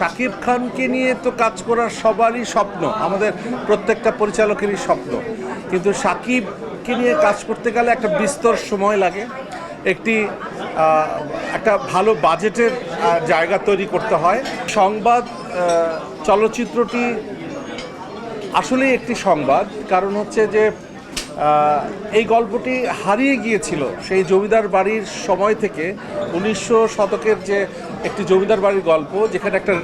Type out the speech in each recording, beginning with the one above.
শাকিব খানকে নিয়ে তো কাজ করার সবারই স্বপ্ন, আমাদের প্রত্যেকটা পরিচালকেরই স্বপ্ন। কিন্তু শাকিবকে নিয়ে কাজ করতে গেলে একটা বিস্তর সময় লাগে, একটি একটা ভালো বাজেটের জায়গা তৈরি করতে হয়। সংবাদ চলচ্চিত্রটি আসলেই একটি সংবাদ, কারণ হচ্ছে যে এই গল্পটি হারিয়ে গিয়েছিল সেই জমিদার বাড়ির সময় থেকে উনিশশো শতকের যে একটি জমিদার বাড়ির গল্প, যেখানে একটা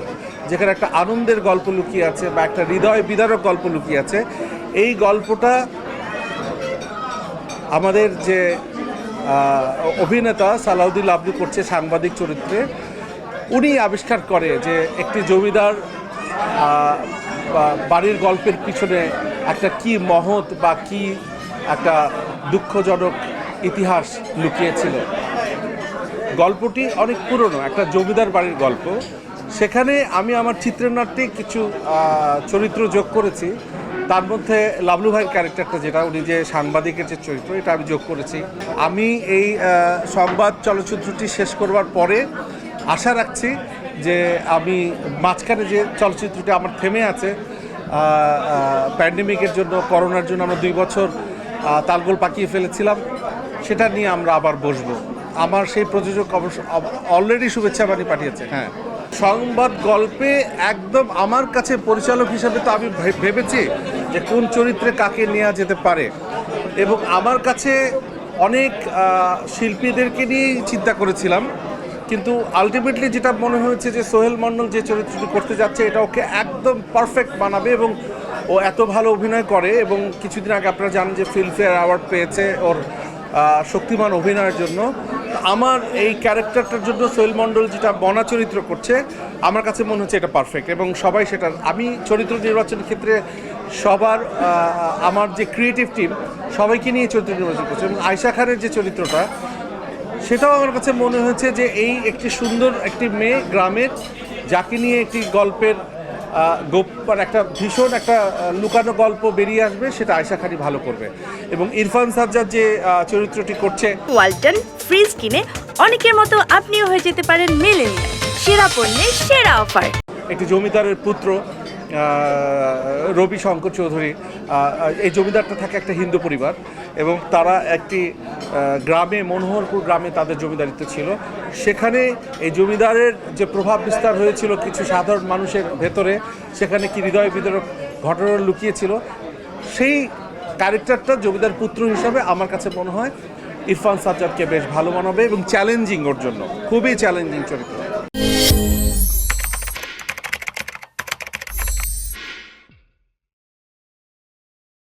যেখানে একটা আনন্দের গল্প লুকিয়ে আছে বা একটা হৃদয় বিদারক গল্প লুকিয়ে আছে, এই গল্পটা আমাদের যে অভিনেতা সালাউদ্দিন লাভলু করছে সাংবাদিক চরিত্রে, উনি আবিষ্কার করে যে একটি জমিদার বাড়ির গল্পের পিছনে একটা কি মহৎ বা কি একটা দুঃখজনক ইতিহাস লুকিয়েছিল। গল্পটি অনেক পুরনো, একটা জমিদার বাড়ির গল্প। সেখানে আমি আমার চিত্রনাট্যে কিছু চরিত্র যোগ করেছি। তার মধ্যে লাভলু ভাইয়ের ক্যারেক্টারটা যেটা, উনি যে সাংবাদিকের যে চরিত্র, এটা আমি যোগ করেছি। আমি এই সংবাদ চলচ্চিত্রটি শেষ করবার পরে আশা রাখছি যে আমি মাঝখানে যে চলচ্চিত্রটি আমার থেমে আছে প্যান্ডেমিকের জন্য করোনার জন্য আমরা দুই বছর তালগোল পাকিয়ে ফেলেছিলাম। সেটা নিয়ে আমরা আবার বসবো। আমার সেই প্রযোজক অবশ্য অলরেডি শুভেচ্ছা বাণী পাঠিয়েছে হ্যাঁ। সংবাদ গল্পে একদম আমার কাছে পরিচালক হিসাবে তো আমি ভেবেছি যে কোন চরিত্রে কাকে নেওয়া যেতে পারে। এবং আমার কাছে অনেক শিল্পীদেরকে নিয়েই চিন্তা করেছিলাম। কিন্তু আলটিমেটলি যেটা মনে হয়েছে যে সোহেল মণ্ডল যে চরিত্রটি করতে যাচ্ছে, এটা ওকে একদম পারফেক্ট বানাবে এবং ও এত ভালো অভিনয় করে এবং কিছুদিন আগে আপনারা জানেন যে ফিল্মফেয়ার অ্যাওয়ার্ড পেয়েছে ওর শক্তিমান অভিনয়ের জন্য। আমার এই ক্যারেক্টারটার জন্য সোহেল মণ্ডল যেটা বনা চরিত্র করছে, আমার কাছে মনে হচ্ছে এটা পারফেক্ট এবং সবাই সেটা আমি চরিত্র নির্বাচনের ক্ষেত্রে সবার আমার যে ক্রিয়েটিভ টিম সবাইকে নিয়ে চরিত্র নির্বাচন করছে এবং আয়শা খানের যে চরিত্রটা সেটাও আমার কাছে মনে হয়েছে যে এই একটি সুন্দর একটি মেয়ে গ্রামের যাকে নিয়ে একটি গল্পের গোপ মানে একটা ভীষণ একটা লুকানো গল্প বেরিয়ে আসবে সেটা আয়শা খানি ভালো করবে। এবং ইরফান সাজ্জাদ যে চরিত্রটি করছে। ওয়ালটন ফ্রিজ কিনে অনেকের মতো আপনিও হয়ে যেতে পারেন মেলেনিয়া সেরা পণ্যের সেরা অফার। একটি জমিদারের পুত্র রবি শঙ্কর চৌধুরী এই জমিদারটা থাকে একটা হিন্দু পরিবার এবং তারা একটি গ্রামে, মনোহরপুর গ্রামে তাদের জমিদারিত্ব ছিল। সেখানে এই জমিদারের যে প্রভাব বিস্তার হয়েছিল কিছু সাধারণ মানুষের ভেতরে, সেখানে কি হৃদয় বিতরক ঘটনা লুকিয়েছিল, সেই ক্যারেক্টারটা জমিদার পুত্র হিসাবে আমার কাছে মনে হয় ইরফান সাজ্জাদকে বেশ ভালো মানাবে এবং চ্যালেঞ্জিং ওর জন্য, খুবই চ্যালেঞ্জিং চরিত্র।